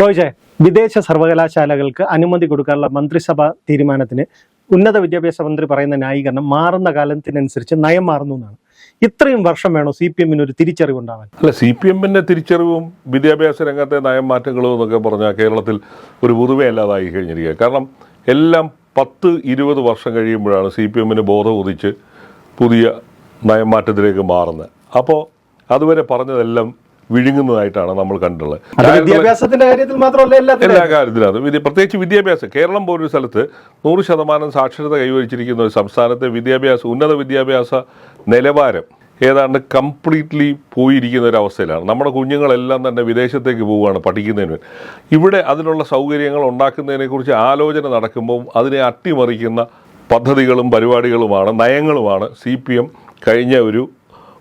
റോയ്ജെ വിദേശ സർവകലാശാലകൾക്ക് അനുമതി കൊടുക്കാനുള്ള മന്ത്രിസഭാ തീരുമാനത്തിന് ഉന്നത വിദ്യാഭ്യാസ മന്ത്രി പറയുന്ന ന്യായീകരണം മാറുന്ന കാലത്തിനനുസരിച്ച് നയം മാറുന്നു എന്നാണ്. ഇത്രയും വർഷം വേണോ സി പി എമ്മിന് ഒരു തിരിച്ചറിവ് ഉണ്ടാവാൻ അല്ല സി പി എമ്മിന്റെ തിരിച്ചറിവും വിദ്യാഭ്യാസ രംഗത്തെ നയം മാറ്റങ്ങളും എന്നൊക്കെ പറഞ്ഞാൽ കേരളത്തിൽ ഒരു പുതുമയല്ലാതായി കഴിഞ്ഞിരിക്കുക. കാരണം എല്ലാം പത്ത് ഇരുപത് വർഷം കഴിയുമ്പോഴാണ് സി പി എമ്മിന് ബോധം ഉദിച്ച് പുതിയ നയം മാറ്റത്തിലേക്ക് മാറുന്നത്. അപ്പോൾ അതുവരെ പറഞ്ഞതെല്ലാം വിഴുങ്ങുന്നതായിട്ടാണ് നമ്മൾ കണ്ടിട്ടുള്ളത്. വിദ്യാഭ്യാസത്തിന്റെ കാര്യത്തിൽ മാത്രമല്ല എല്ലാ കാര്യത്തിലും പ്രത്യേകിച്ച് വിദ്യാഭ്യാസം. കേരളം പോലൊരു സ്ഥലത്ത് നൂറ് ശതമാനം സാക്ഷരത കൈവരിച്ചിരിക്കുന്ന ഒരു സംസ്ഥാനത്തെ വിദ്യാഭ്യാസ ഉന്നത വിദ്യാഭ്യാസ നിലവാരം ഏതാണ്ട് കംപ്ലീറ്റ്ലി പോയിരിക്കുന്ന ഒരു അവസ്ഥയിലാണ്. നമ്മുടെ കുഞ്ഞുങ്ങളെല്ലാം തന്നെ വിദേശത്തേക്ക് പോവുകയാണ് പഠിക്കുന്നതിന്. ഇവിടെ അതിനുള്ള സൗകര്യങ്ങൾ ഉണ്ടാക്കുന്നതിനെക്കുറിച്ച് ആലോചന നടക്കുമ്പോൾ അതിനെ അട്ടിമറിക്കുന്ന പദ്ധതികളും പരിപാടികളുമാണ് നയങ്ങളുമാണ് സി പി എം കഴിഞ്ഞ ഒരു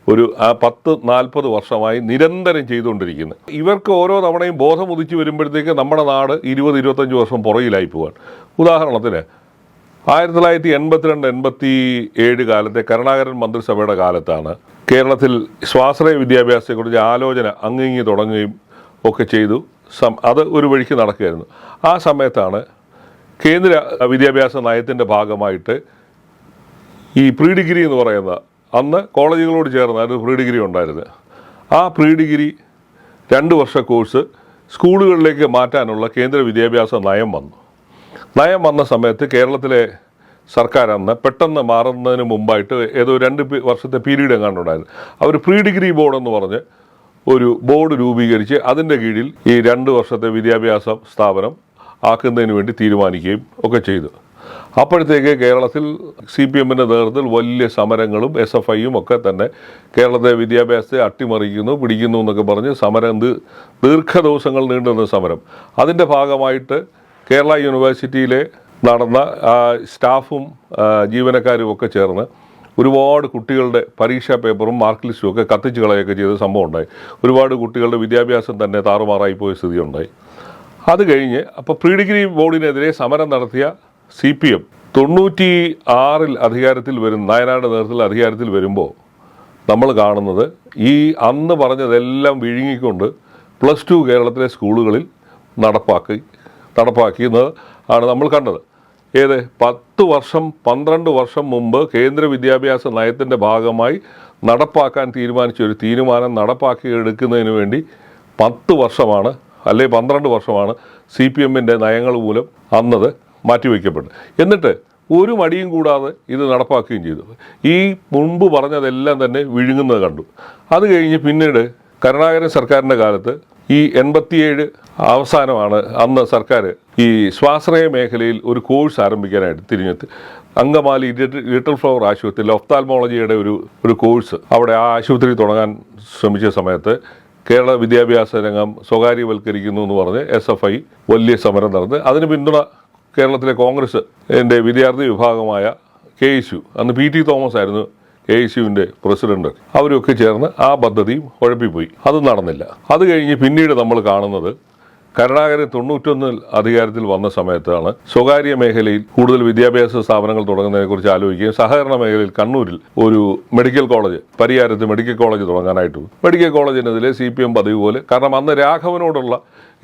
ഒരു ആ പത്ത് നാൽപ്പത് വർഷമായി നിരന്തരം ചെയ്തുകൊണ്ടിരിക്കുന്നത് ഇവർക്ക് ഓരോ തവണയും ബോധം ഉദിച്ചു വരുമ്പോഴത്തേക്ക് നമ്മുടെ നാട് ഇരുപത് ഇരുപത്തഞ്ച് വർഷം പുറകിലായി പോവാൻ ഉദാഹരണത്തിന് ആയിരത്തി തൊള്ളായിരത്തി എൺപത്തിരണ്ട് എൺപത്തി ഏഴ് കാലത്തെ കരുണാകരൻ മന്ത്രിസഭയുടെ കാലത്താണ് കേരളത്തിൽ സ്വാശ്രയ വിദ്യാഭ്യാസത്തെക്കുറിച്ച് ആലോചന അങ്ങിങ്ങി തുടങ്ങുകയും ഒക്കെ ചെയ്തു. അത് ഒരു വഴിക്ക് നടക്കുകയായിരുന്നു. ആ സമയത്താണ് കേന്ദ്ര വിദ്യാഭ്യാസ നയത്തിന്റെ ഭാഗമായിട്ട് ഈ പ്രീ ഡിഗ്രി എന്ന് പറയുന്ന അന്ന് കോളേജുകളോട് ചേർന്നായിരുന്നു പ്രീ ഡിഗ്രി ഉണ്ടായിരുന്നത് ആ പ്രീ ഡിഗ്രി രണ്ട് വർഷ കോഴ്സ് സ്കൂളുകളിലേക്ക് മാറ്റാനുള്ള കേന്ദ്ര വിദ്യാഭ്യാസ നയം വന്നു. നയം വന്ന സമയത്ത് കേരളത്തിലെ സർക്കാർ അന്ന് പെട്ടെന്ന് മാറുന്നതിന് മുമ്പായിട്ട് ഏതോ രണ്ട് വർഷത്തെ പീരീഡ് എങ്ങാണ്ടുണ്ടായിരുന്നു. അവർ പ്രീ ഡിഗ്രി ബോർഡ് എന്ന് പറഞ്ഞ് ഒരു ബോർഡ് രൂപീകരിച്ച് അതിന്റെ കീഴിൽ ഈ രണ്ട് വർഷത്തെ വിദ്യാഭ്യാസ സ്ഥാപനം ആക്കുന്നതിന് വേണ്ടി തീരുമാനിക്കുകയും ഒക്കെ ചെയ്തു. അപ്പോഴത്തേക്ക് കേരളത്തിൽ സി പി എമ്മിന്റെ നേതൃത്വത്തിൽ വലിയ സമരങ്ങളും എസ് എഫ് ഐയും ഒക്കെ തന്നെ കേരളത്തെ വിദ്യാഭ്യാസത്തെ അട്ടിമറിക്കുന്നു പിടിക്കുന്നു എന്നൊക്കെ പറഞ്ഞ് സമരം ദീർഘ ദിവസങ്ങൾ നീണ്ടുന്ന സമരം. അതിന്റെ ഭാഗമായിട്ട് കേരള യൂണിവേഴ്സിറ്റിയിലെ നടന്ന സ്റ്റാഫും ജീവനക്കാരും ഒക്കെ ചേർന്ന് ഒരുപാട് കുട്ടികളുടെ പരീക്ഷാ പേപ്പറും മാർക്ക് ലിസ്റ്റും ഒക്കെ കത്തിച്ച് കളയൊക്കെ ചെയ്ത സംഭവം ഉണ്ടായി. ഒരുപാട് കുട്ടികളുടെ വിദ്യാഭ്യാസം തന്നെ താറുമാറായി പോയ സ്ഥിതി ഉണ്ടായി അത് കഴിഞ്ഞ് അപ്പോൾ പ്രീ ഡിഗ്രി ബോർഡിനെതിരെ സമരം നടത്തിയ സി പി എം തൊണ്ണൂറ്റി ആറിൽ അധികാരത്തിൽ വരും നായനാട് നേതൃത്വത്തിൽ അധികാരത്തിൽ വരുമ്പോൾ നമ്മൾ കാണുന്നത് ഈ അന്ന് പറഞ്ഞതെല്ലാം വിഴുങ്ങിക്കൊണ്ട് പ്ലസ് ടു കേരളത്തിലെ സ്കൂളുകളിൽ നടപ്പാക്കി നടപ്പാക്കിയെന്നത് ആണ് നമ്മൾ കണ്ടത്. ഏത്? പത്ത് വർഷം പന്ത്രണ്ട് വർഷം മുമ്പ് കേന്ദ്ര വിദ്യാഭ്യാസ നയത്തിന്റെ ഭാഗമായി നടപ്പാക്കാൻ തീരുമാനിച്ച ഒരു തീരുമാനം നടപ്പാക്കി എടുക്കുന്നതിന് വേണ്ടി പത്ത് വർഷമാണ് അല്ലെ പന്ത്രണ്ട് വർഷമാണ് സി പി എമ്മിന്റെ നയങ്ങൾ മൂലം അന്നത്. മാറ്റിവെക്കപ്പെട്ടത് എന്നിട്ട് ഒരു മടിയും കൂടാതെ ഇത് നടപ്പാക്കുകയും ചെയ്തു. ഈ മുൻപ് പറഞ്ഞതെല്ലാം തന്നെ വിഴുങ്ങുന്നത് കണ്ടു. അത് കഴിഞ്ഞ് പിന്നീട് കരുണാകരൻ സർക്കാരിന്റെ കാലത്ത് ഈ എൺപത്തിയേഴ് അവസാനമാണ് അന്ന് സർക്കാർ ഈ സ്വാശ്രയ മേഖലയിൽ ഒരു കോഴ്സ് ആരംഭിക്കാനായിട്ട് തിരിഞ്ഞെത്തി അങ്കമാലി ലിറ്റിൽ ഫ്ലവർ ആശുപത്രി ഒഫ്താൽമോളജിയുടെ ഒരു ഒരു കോഴ്സ് അവിടെ ആ ആശുപത്രി തുടങ്ങാൻ ശ്രമിച്ച സമയത്ത് കേരള വിദ്യാഭ്യാസ രംഗം സ്വകാര്യവൽക്കരിക്കുന്നു എന്ന് പറഞ്ഞ് എസ് എഫ് ഐ വലിയ സമരം നടന്ന്. അതിന് പിന്തുണ കേരളത്തിലെ കോൺഗ്രസ് എന്റെ വിദ്യാർത്ഥി വിഭാഗമായ കെ എസ് യു അന്ന് പി ടി തോമസ് ആയിരുന്നു കെ എസ് യുവിന്റെ പ്രസിഡന്റ്. അവരൊക്കെ ചേർന്ന് ആ പദ്ധതിയും ഉഴപ്പിപ്പോയി അത് നടന്നില്ല. അത് കഴിഞ്ഞ് പിന്നീട് നമ്മൾ കാണുന്നത് കരുണാകരൻ തൊണ്ണൂറ്റൊന്നിൽ അധികാരത്തിൽ വന്ന സമയത്താണ് സ്വകാര്യ മേഖലയിൽ കൂടുതൽ വിദ്യാഭ്യാസ സ്ഥാപനങ്ങൾ തുടങ്ങുന്നതിനെക്കുറിച്ച് ആലോചിക്കുകയും സഹകരണ മേഖലയിൽ കണ്ണൂരിൽ ഒരു മെഡിക്കൽ കോളേജ് പരിയാരത്ത് മെഡിക്കൽ കോളേജ് തുടങ്ങാനായിട്ട്. മെഡിക്കൽ കോളേജിനെതിരെ സി പി എം പതിവ് പോലെ കാരണം അന്ന് രാഘവനോടുള്ള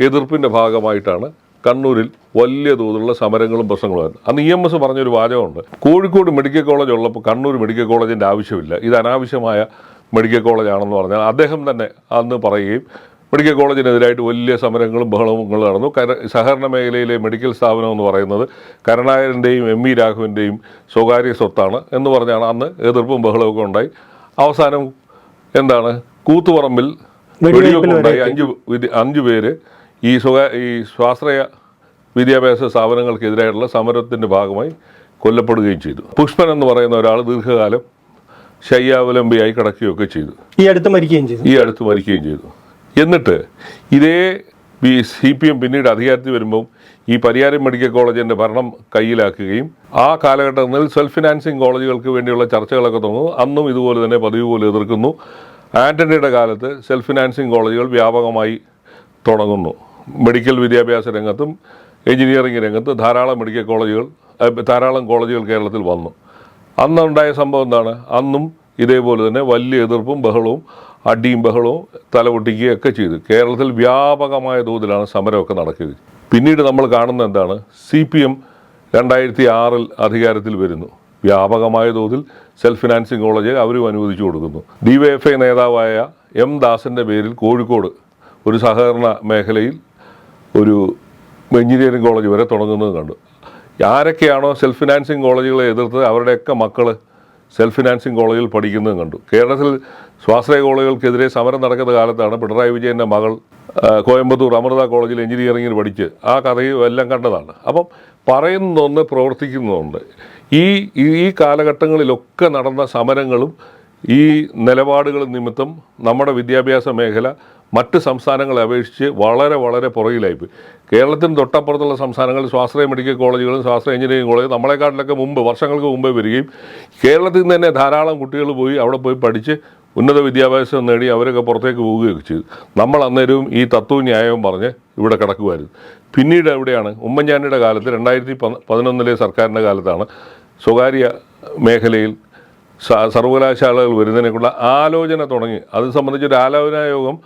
എതിർപ്പിന്റെ ഭാഗമായിട്ടാണ് കണ്ണൂരിൽ വലിയ തോതിലുള്ള സമരങ്ങളും പ്രശ്നങ്ങളുമായിരുന്നു അന്ന് ഇ എം എസ് പറഞ്ഞൊരു വാചകമുണ്ട്. കോഴിക്കോട് മെഡിക്കൽ കോളേജ് ഉള്ളപ്പോൾ കണ്ണൂർ മെഡിക്കൽ കോളേജിന്റെ ആവശ്യമില്ല. ഇത് അനാവശ്യമായ മെഡിക്കൽ കോളേജാണെന്ന് പറഞ്ഞാൽ അദ്ദേഹം തന്നെ അന്ന് പറയുകയും മെഡിക്കൽ കോളേജിനെതിരായിട്ട് വലിയ സമരങ്ങളും ബഹളങ്ങളും നടന്നു. കര സഹകരണ മേഖലയിലെ മെഡിക്കൽ സ്ഥാപനം എന്ന് പറയുന്നത് കരുണാകരന്റെയും എം ഇ രാഘവന്റെയും സ്വകാര്യ സ്വത്താണ് എന്ന് പറഞ്ഞാണ് അന്ന് എതിർപ്പും ബഹളമൊക്കെ ഉണ്ടായി. അവസാനം എന്താണ്? കൂത്തുപറമ്പിൽ വെടിവെപ്പുണ്ടായി. അഞ്ച് അഞ്ച് പേര് ഈ സ്വകാ ഈ സ്വാശ്രയ വിദ്യാഭ്യാസ സ്ഥാപനങ്ങൾക്കെതിരായിട്ടുള്ള സമരത്തിന്റെ ഭാഗമായി കൊല്ലപ്പെടുകയും ചെയ്തു. പുഷ്പൻ എന്ന് പറയുന്ന ഒരാൾ ദീർഘകാലം ശയ്യാവലംബിയായി കിടക്കുകയൊക്കെ ചെയ്തു. ഈ അടുത്ത് മരിക്കുകയും ചെയ്തു. ഈ അടുത്ത് മരിക്കുകയും ചെയ്തു. എന്നിട്ട് ഇതേ ഈ സി പി എം പിന്നീട് അധികാരത്തിൽ വരുമ്പം ഈ പരിയാരം മെഡിക്കൽ കോളേജിന്റെ ഭരണം കയ്യിലാക്കുകയും ആ കാലഘട്ടത്തിൽ സെൽഫ് ഫിനാൻസിങ് കോളേജുകൾക്ക് വേണ്ടിയുള്ള ചർച്ചകളൊക്കെ തുടങ്ങുന്നു. അന്നും ഇതുപോലെ തന്നെ പതിവ് പോലെ എതിർക്കുന്നു. ആന്റണിയുടെ കാലത്ത് സെൽഫ് ഫിനാൻസിങ് കോളേജുകൾ വ്യാപകമായി തുടങ്ങുന്നു. മെഡിക്കൽ വിദ്യാഭ്യാസ രംഗത്തും എഞ്ചിനീയറിംഗ് രംഗത്ത് ധാരാളം മെഡിക്കൽ കോളേജുകൾ ധാരാളം കോളേജുകൾ കേരളത്തിൽ വന്നു. അന്നുണ്ടായ സംഭവം എന്താണ്? അന്നും ഇതേപോലെ തന്നെ വലിയ എതിർപ്പും ബഹളവും അടിയും ബഹളവും തലപൊട്ടിക്കുകയും ഒക്കെ ചെയ്തു. കേരളത്തിൽ വ്യാപകമായ തോതിലാണ് സമരമൊക്കെ നടക്കുക പിന്നീട് നമ്മൾ കാണുന്ന എന്താണ്? സി പി എം രണ്ടായിരത്തി ആറിൽ അധികാരത്തിൽ വരുന്നു. വ്യാപകമായ തോതിൽ സെൽഫ് ഫിനാൻസിങ് കോളേജ് അവരും അനുവദിച്ചു കൊടുക്കുന്നു. ഡി വൈ എഫ് ഐ നേതാവായ എം ദാസിന്റെ പേരിൽ കോഴിക്കോട് ഒരു സഹകരണ മേഖലയിൽ ഒരു എഞ്ചിനീയറിംഗ് കോളേജ് വരെ തുടങ്ങുന്നത് കണ്ടു. ആരൊക്കെയാണോ സെൽഫ് ഫിനാൻസിങ് കോളേജുകളെ എതിർത്ത് അവരുടെയൊക്കെ മക്കൾ സെൽഫ് ഫിനാൻസിങ് കോളേജിൽ പഠിക്കുന്നതും കണ്ടു. കേരളത്തിൽ സ്വാശ്രയ കോളേജുകൾക്കെതിരെ സമരം നടക്കുന്ന കാലത്താണ് പിണറായി വിജയന്റെ മകൾ കോയമ്പത്തൂർ അമൃത കോളേജിൽ എഞ്ചിനീയറിംഗിൽ പഠിച്ച്. ആ കഥയും എല്ലാം കണ്ടതാണ്. അപ്പം പറയുന്നൊന്ന് പ്രവർത്തിക്കുന്നതുണ്ട്. ഈ ഈ- കാലഘട്ടങ്ങളിലൊക്കെ നടന്ന സമരങ്ങളും ഈ നിലപാടുകൾ നിമിത്തം നമ്മുടെ വിദ്യാഭ്യാസ മേഖല മറ്റ് സംസ്ഥാനങ്ങളെ അപേക്ഷിച്ച് വളരെ വളരെ പുറകിലായിപ്പോയി കേരളത്തിന് തൊട്ടപ്പുറത്തുള്ള സംസ്ഥാനങ്ങളിൽ സ്വാശ്രയ മെഡിക്കൽ കോളേജുകളും സ്വാശ്രയ എഞ്ചിനീയറിംഗ് കോളേജും നമ്മളെക്കാട്ടിലൊക്കെ മുമ്പ് വർഷങ്ങൾക്ക് മുമ്പേ വരികയും കേരളത്തിൽ നിന്ന് തന്നെ ധാരാളം കുട്ടികൾ പോയി അവിടെ പോയി പഠിച്ച് ഉന്നത വിദ്യാഭ്യാസം നേടി അവരൊക്കെ പുറത്തേക്ക് പോവുകയൊക്കെ ചെയ്തു. നമ്മൾ അന്നേരവും ഈ തത്വവും ന്യായവും പറഞ്ഞ് ഇവിടെ കിടക്കുമായിരുന്നു. പിന്നീട് എവിടെയാണ്? ഉമ്മൻചാണ്ടിയുടെ കാലത്ത് രണ്ടായിരത്തി പതിനൊന്നിലെ സർക്കാരിന്റെ കാലത്താണ് സ്വകാര്യ മേഖലയിൽ സർവകലാശാലകൾ വരുന്നതിനെക്കുള്ള ആലോചന തുടങ്ങി. അത് സംബന്ധിച്ചൊരു ആലോചനാ യോഗം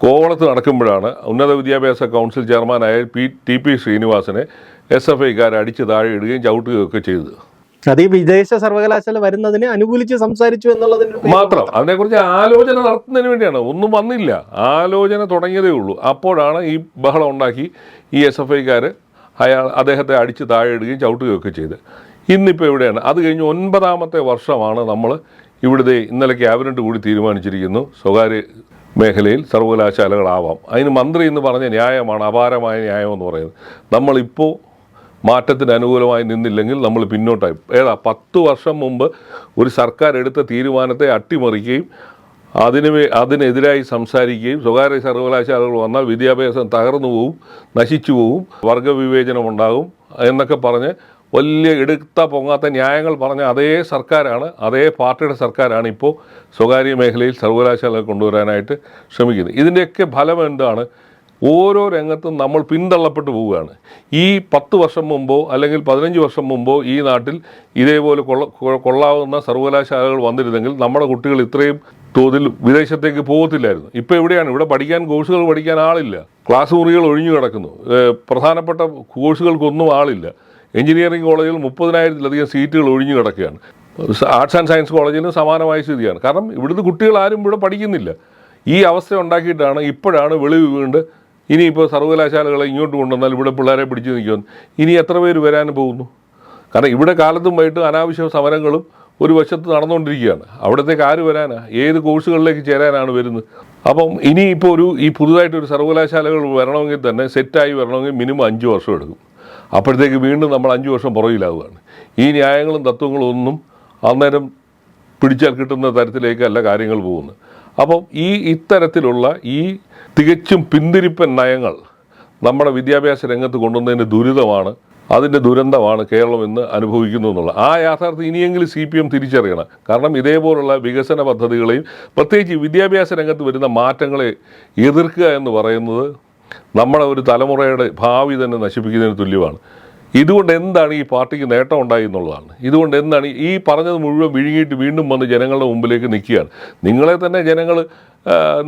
കോവളത്ത് നടക്കുമ്പോഴാണ് ഉന്നത വിദ്യാഭ്യാസ കൗൺസിൽ ചെയർമാനായ പി ടി പി ശ്രീനിവാസനെ എസ് എഫ് ഐക്കാർ അടിച്ച് താഴെ ഇടുകയും ചവിട്ടുകയൊക്കെ ചെയ്തത് അത് ഈ വിദേശ സർവകലാശാല വരുന്നതിനെ അനുകൂലിച്ച് സംസാരിച്ചു എന്നുള്ളതിന് മാത്രം. അതിനെക്കുറിച്ച് ആലോചന നടത്തുന്നതിന് വേണ്ടിയാണ്. ഒന്നും വന്നില്ല. ആലോചന തുടങ്ങിയതേ ഉള്ളൂ. അപ്പോഴാണ് ഈ ബഹളം ഉണ്ടാക്കി ഈ എസ് എഫ് ഐക്കാർ അയാൾ അദ്ദേഹത്തെ അടിച്ച് താഴെ ഇടുകയും ചവിട്ടുകയും ഒക്കെ ചെയ്ത്. ഇന്നിപ്പോൾ എവിടെയാണ്? അത് കഴിഞ്ഞ് ഒൻപതാമത്തെ വർഷമാണ് നമ്മൾ ഇവിടുത്തെ ഇന്നലെ ക്യാബിനറ്റ് കൂടി തീരുമാനിച്ചിരിക്കുന്നു. സ്വകാര്യ മേഖലയിൽ സർവകലാശാലകളാവാം. അതിന് മന്ത്രി എന്ന് പറഞ്ഞ ന്യായമാണ് അപാരമായ ന്യായം എന്ന് പറയുന്നത്. നമ്മളിപ്പോൾ മാറ്റത്തിന് അനുകൂലമായി നിന്നില്ലെങ്കിൽ നമ്മൾ പിന്നോട്ടായി. ഏതാ പത്ത് വർഷം മുമ്പ് ഒരു സർക്കാർ എടുത്ത തീരുമാനത്തെ അട്ടിമറിക്കുകയും അതിന് അതിനെതിരായി സംസാരിക്കുകയും സ്വകാര്യ സർവകലാശാലകൾ വന്നാൽ വിദ്യാഭ്യാസം തകർന്നു പോവും നശിച്ചു പോവും വർഗവിവേചനം ഉണ്ടാകും എന്നൊക്കെ പറഞ്ഞ് വലിയ എടുത്ത പൊങ്ങാത്ത ന്യായങ്ങൾ പറഞ്ഞ അതേ സർക്കാരാണ് അതേ പാർട്ടിയുടെ സർക്കാരാണ് ഇപ്പോൾ സ്വകാര്യ മേഖലയിൽ സർവകലാശാല കൊണ്ടുവരാനായിട്ട് ശ്രമിക്കുന്നത്. ഇതിന്റെയൊക്കെ ഫലം എന്താണ്? ഓരോ രംഗത്തും നമ്മൾ പിന്തള്ളപ്പെട്ടു പോവുകയാണ്. ഈ പത്ത് വർഷം മുമ്പോ അല്ലെങ്കിൽ പതിനഞ്ച് വർഷം മുമ്പോ ഈ നാട്ടിൽ ഇതേപോലെ കൊള്ള കൊള്ളാവുന്ന സർവകലാശാലകൾ വന്നിരുന്നെങ്കിൽ നമ്മുടെ കുട്ടികൾ ഇത്രയും തോതിൽ വിദേശത്തേക്ക് പോകത്തില്ലായിരുന്നു. ഇപ്പോൾ എവിടെയാണ്? ഇവിടെ പഠിക്കാൻ കോഴ്സുകൾ പഠിക്കാൻ ആളില്ല. ക്ലാസ് മുറികൾ ഒഴിഞ്ഞു കിടക്കുന്നു. പ്രധാനപ്പെട്ട കോഴ്സുകൾക്കൊന്നും ആളില്ല. എഞ്ചിനീയറിംഗ് കോളേജിൽ മുപ്പതിനായിരത്തിലധികം സീറ്റുകൾ ഒഴിഞ്ഞു കിടക്കുകയാണ്. ആർട്സ് ആൻഡ് സയൻസ് കോളേജിന് സമാനമായ സ്ഥിതിയാണ്. കാരണം ഇവിടുത്തെ കുട്ടികൾ ആരും ഇവിടെ പഠിക്കുന്നില്ല. ഈ അവസ്ഥ ഉണ്ടാക്കിയിട്ടാണ് ഇപ്പോഴാണ് വെളിവ് വീണ്ട് ഇനിയിപ്പോൾ സർവകലാശാലകളെ ഇങ്ങോട്ട് കൊണ്ടുവന്നാൽ ഇവിടെ പിള്ളേരെ പിടിച്ചു നിൽക്കുമെന്ന് ഇനി എത്ര പേര് വരാൻ പോകുന്നു? കാരണം ഇവിടെ കാലത്തും വൈകിട്ട് അനാവശ്യ സമരങ്ങളും ഒരു വശത്ത് നടന്നുകൊണ്ടിരിക്കുകയാണ്. അവിടത്തേക്ക് ആര് വരാനാ? ഏത് കോഴ്സുകളിലേക്ക് ചേരാനാണ് വരുന്നത്? അപ്പം ഇനിയിപ്പോൾ ഒരു ഈ പുതുതായിട്ടൊരു സർവകലാശാലകൾ വരണമെങ്കിൽ തന്നെ സെറ്റായി വരണമെങ്കിൽ മിനിമം അഞ്ച് വർഷം എടുക്കും. അപ്പോഴത്തേക്ക് വീണ്ടും നമ്മൾ അഞ്ച് വർഷം പുറകിലാവുകയാണ്. ഈ ന്യായങ്ങളും തത്വങ്ങളും ഒന്നും അന്നേരം പിടിച്ചാൽ കിട്ടുന്ന തരത്തിലേക്കല്ല കാര്യങ്ങൾ പോകുന്നത്. അപ്പം ഈ ഇത്തരത്തിലുള്ള ഈ തികച്ചും പിന്തിരിപ്പൻ നയങ്ങൾ നമ്മുടെ വിദ്യാഭ്യാസ രംഗത്ത് കൊണ്ടുവന്നതിന് ദുരിതമാണ് അതിന്റെ ദുരന്തമാണ് കേരളം ഇന്ന് അനുഭവിക്കുന്നു എന്നുള്ളത്. ആ യാഥാർത്ഥ്യം ഇനിയെങ്കിലും സി പി എം തിരിച്ചറിയണം. കാരണം ഇതേപോലുള്ള വികസന പദ്ധതികളെയും പ്രത്യേകിച്ച് വിദ്യാഭ്യാസ രംഗത്ത് വരുന്ന മാറ്റങ്ങളെ എതിർക്കുക എന്ന് പറയുന്നത് നമ്മുടെ ഒരു തലമുറയുടെ ഭാവി തന്നെ നശിപ്പിക്കുന്നതിന് തുല്യമാണ്. ഇതുകൊണ്ട് എന്താണ് ഈ പാർട്ടിക്ക് നേട്ടം ഉണ്ടായി എന്നുള്ളതാണ്. ഇതുകൊണ്ട് എന്താണ് ഈ പറഞ്ഞത് മുഴുവൻ വിഴുങ്ങിയിട്ട് വീണ്ടും വന്ന് ജനങ്ങളുടെ മുമ്പിലേക്ക് നിൽക്കുകയാണ്. നിങ്ങളെ തന്നെ ജനങ്ങൾ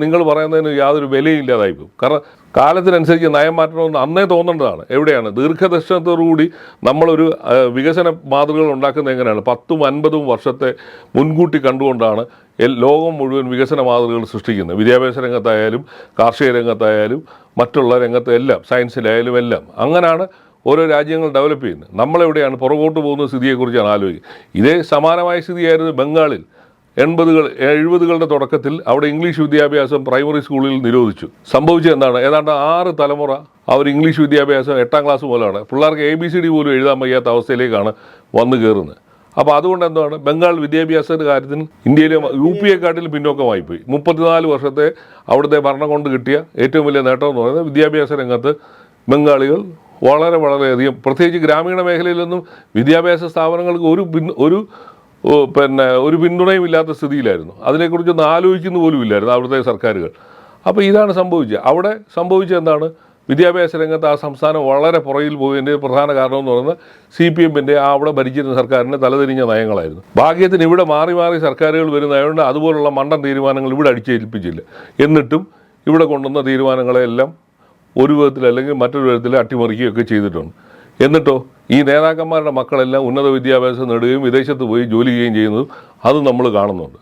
നിങ്ങൾ പറയുന്നതിന് യാതൊരു വിലയില്ലാതായി പോകും. കാരണം കാലത്തിനനുസരിച്ച് നയം മാറ്റണമെന്ന് അന്നേ തോന്നേണ്ടതാണ്. എവിടെയാണ്? ദീർഘദർശനത്തോടുകൂടി നമ്മളൊരു വികസന മാതൃകകൾ ഉണ്ടാക്കുന്നത് എങ്ങനെയാണ്? പത്തും അൻപതും വർഷത്തെ മുൻകൂട്ടി കണ്ടുകൊണ്ടാണ് ലോകം മുഴുവൻ വികസന മാതൃകകൾ സൃഷ്ടിക്കുന്നത് വിദ്യാഭ്യാസ രംഗത്തായാലും കാർഷിക രംഗത്തായാലും മറ്റുള്ള രംഗത്തെല്ലാം സയൻസിലായാലും എല്ലാം. അങ്ങനെയാണ് ഓരോ രാജ്യങ്ങൾ ഡെവലപ്പ് ചെയ്യുന്നത്. നമ്മളെവിടെയാണ് പുറകോട്ട് പോകുന്ന സ്ഥിതിയെക്കുറിച്ചാണ് ആലോചിക്കുക. ഇതേ സമാനമായ സ്ഥിതിയായിരുന്നു ബംഗാളിൽ. എൺപതുകൾ എഴുപതുകളുടെ തുടക്കത്തിൽ അവിടെ ഇംഗ്ലീഷ് വിദ്യാഭ്യാസം പ്രൈമറി സ്കൂളിൽ നിരോധിച്ചു. സംഭവിച്ചത് എന്താണ്? ഏതാണ്ട് ആറ് തലമുറ അവർ ഇംഗ്ലീഷ് വിദ്യാഭ്യാസം എട്ടാം ക്ലാസ് മുതലാണ്. പിള്ളേർക്ക് എ ബി സി ഡി പോലും എഴുതാൻ വയ്യാത്ത അവസ്ഥയിലേക്കാണ് വന്നു കയറുന്നത്. അപ്പോൾ അതുകൊണ്ട് എന്താണ് ബംഗാൾ വിദ്യാഭ്യാസത്തിന്റെ കാര്യത്തിൽ ഇന്ത്യയിലെ യു പി എക്കാട്ടിൽ പിന്നോക്കമായി പോയി മുപ്പത്തിനാല് വർഷത്തെ അവിടുത്തെ ഭരണം കൊണ്ട് കിട്ടിയ ഏറ്റവും വലിയ നേട്ടം എന്ന് പറയുന്നത് വിദ്യാഭ്യാസ രംഗത്ത് ബംഗാളികൾ വളരെ വളരെയധികം പ്രത്യേകിച്ച് ഗ്രാമീണ മേഖലയിലൊന്നും വിദ്യാഭ്യാസ സ്ഥാപനങ്ങൾക്ക് ഒരു ഒരു പിന്നെ ഒരു പിന്തുണയും ഇല്ലാത്ത സ്ഥിതിയിലായിരുന്നു. അതിനെക്കുറിച്ചൊന്നും ആലോചിക്കുന്ന പോലും ഇല്ലായിരുന്നു അവിടുത്തെ സർക്കാരുകൾ. അപ്പോൾ ഇതാണ് സംഭവിച്ചത്. അവിടെ സംഭവിച്ചത് എന്താണ്? വിദ്യാഭ്യാസ രംഗത്ത് ആ സംസ്ഥാനം വളരെ പുറകിൽ പോയതിന്റെ പ്രധാന കാരണം എന്ന് പറയുന്നത് സി പി എമ്മിന്റെ ആ അവിടെ ഭരിച്ചിരുന്ന സർക്കാരിന്റെ തലതിരിഞ്ഞ നയങ്ങളായിരുന്നു. ഭാഗ്യത്തിന് ഇവിടെ മാറി മാറി സർക്കാരുകൾ വരുന്നതുകൊണ്ട് അതുപോലുള്ള മണ്ടൻ തീരുമാനങ്ങൾ ഇവിടെ അടിച്ചേൽപ്പിച്ചില്ല. എന്നിട്ടും ഇവിടെ കൊണ്ടുവന്ന തീരുമാനങ്ങളെല്ലാം ഒരു വിധത്തിൽ അല്ലെങ്കിൽ മറ്റൊരു വിധത്തിൽ അട്ടിമറിക്കുകയൊക്കെ ചെയ്തിട്ടുണ്ട്. എന്നിട്ടോ ഈ നേതാക്കന്മാരുടെ മക്കളെല്ലാം ഉന്നത വിദ്യാഭ്യാസം നേടുകയും വിദേശത്ത് പോയി ജോലി ചെയ്യുകയും ചെയ്യുന്നതും അത് നമ്മൾ കാണുന്നുണ്ട്.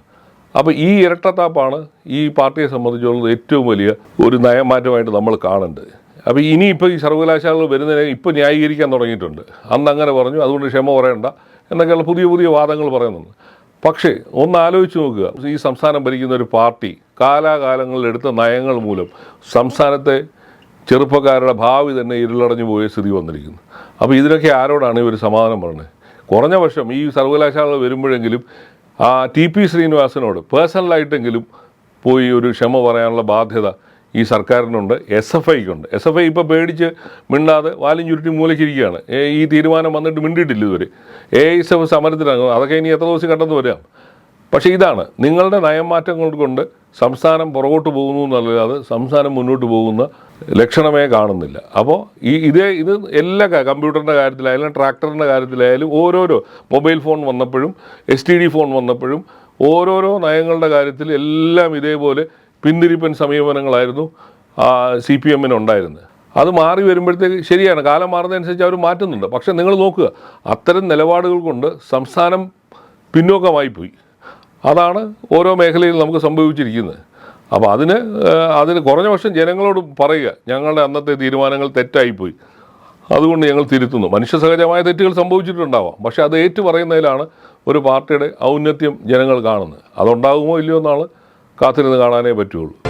അപ്പോൾ ഈ ഇരട്ടത്താപ്പാണ് ഈ പാർട്ടിയെ സംബന്ധിച്ചുള്ളത് ഏറ്റവും വലിയ ഒരു നയമാറ്റമായിട്ട് നമ്മൾ കാണേണ്ടത്. അപ്പോൾ ഇനിയിപ്പോൾ ഈ സർവകലാശാലകൾ വരുന്നതിനെ ഇപ്പോൾ ന്യായീകരിക്കാൻ തുടങ്ങിയിട്ടുണ്ട്. അന്ന് അങ്ങനെ പറഞ്ഞു അതുകൊണ്ട് ക്ഷമ പറയണ്ട എന്നൊക്കെയുള്ള പുതിയ പുതിയ വാദങ്ങൾ പറയുന്നുണ്ട്. പക്ഷേ ഒന്ന് ആലോചിച്ച് നോക്കുക. ഈ സംസ്ഥാനം ഭരിക്കുന്ന ഒരു പാർട്ടി കാലാകാലങ്ങളിൽ എടുത്ത നയങ്ങൾ മൂലം സംസ്ഥാനത്തെ ചെറുപ്പക്കാരുടെ ഭാവി തന്നെ ഇരുളടഞ്ഞു പോയ സ്ഥിതി വന്നിരിക്കുന്നു. അപ്പോൾ ഇതിനൊക്കെ ആരോടാണ് ഇവർ സമാധാനം പറഞ്ഞത് കുറഞ്ഞ വർഷം ഈ സർവകലാശാലകൾ വരുമ്പോഴെങ്കിലും ആ ടി പി ശ്രീനിവാസനോട് പേഴ്സണലായിട്ടെങ്കിലും പോയി ഒരു ക്ഷമ പറയാനുള്ള ബാധ്യത ഈ സർക്കാരിനുണ്ട് എസ് എഫ് ഐക്കുണ്ട്. എസ് എഫ് ഐ ഇപ്പോൾ പേടിച്ച് മിണ്ടാതെ വാലും ചുരുട്ടി മൂലക്കിരിക്കുകയാണ് ഈ തീരുമാനം വന്നിട്ട് മിണ്ടിയിട്ടില്ല ഇതുവരെ. എ എസ് എഫ് സമരത്തിനാകും അതൊക്കെ ഇനി എത്ര ദിവസം കണ്ടെന്ന് വരാം. പക്ഷേ ഇതാണ് നിങ്ങളുടെ നയമാറ്റങ്ങൾ കൊണ്ട് സംസ്ഥാനം പുറകോട്ട് പോകുന്നു എന്നല്ലാതെ സംസ്ഥാനം മുന്നോട്ട് പോകുന്ന ലക്ഷണമേ കാണുന്നില്ല. അപ്പോൾ ഈ ഇതേ ഇത് എല്ലാ കമ്പ്യൂട്ടറിന്റെ കാര്യത്തിലായാലും ട്രാക്ടറിന്റെ കാര്യത്തിലായാലും ഓരോരോ മൊബൈൽ ഫോൺ വന്നപ്പോഴും എസ് ഫോൺ വന്നപ്പോഴും ഓരോരോ നയങ്ങളുടെ കാര്യത്തിൽ എല്ലാം ഇതേപോലെ പിന്തിരിപ്പൻ സമീപനങ്ങളായിരുന്നു സി പി എമ്മിന് ഉണ്ടായിരുന്നത്. അത് മാറി വരുമ്പോഴത്തേക്ക് ശരിയാണ് കാലം മാറുന്നതനുസരിച്ച് അവർ മാറ്റുന്നുണ്ട്. പക്ഷേ നിങ്ങൾ നോക്കുക അത്തരം നിലപാടുകൾ കൊണ്ട് സംസ്ഥാനം പിന്നോക്കമായി പോയി. അതാണ് ഓരോ മേഖലയിൽ നമുക്ക് സംഭവിച്ചിരിക്കുന്നത്. അപ്പോൾ അതിന് അതിന് കുറഞ്ഞ പക്ഷം ജനങ്ങളോട് പറയുക ഞങ്ങളുടെ അന്നത്തെ തീരുമാനങ്ങൾ തെറ്റായിപ്പോയി അതുകൊണ്ട് ഞങ്ങൾ തിരുത്തുന്നു. മനുഷ്യ സഹജമായ തെറ്റുകൾ സംഭവിച്ചിട്ടുണ്ടാവാം. പക്ഷേ അത് ഏറ്റു പറയുന്നതിലാണ് ഒരു പാർട്ടിയുടെ ഔന്നത്യം ജനങ്ങൾ കാണുന്നത്. അതുണ്ടാകുമോ ഇല്ലയോ എന്നാണ് കാത്തിരുന്ന് കാണാനേ പറ്റുള്ളൂ.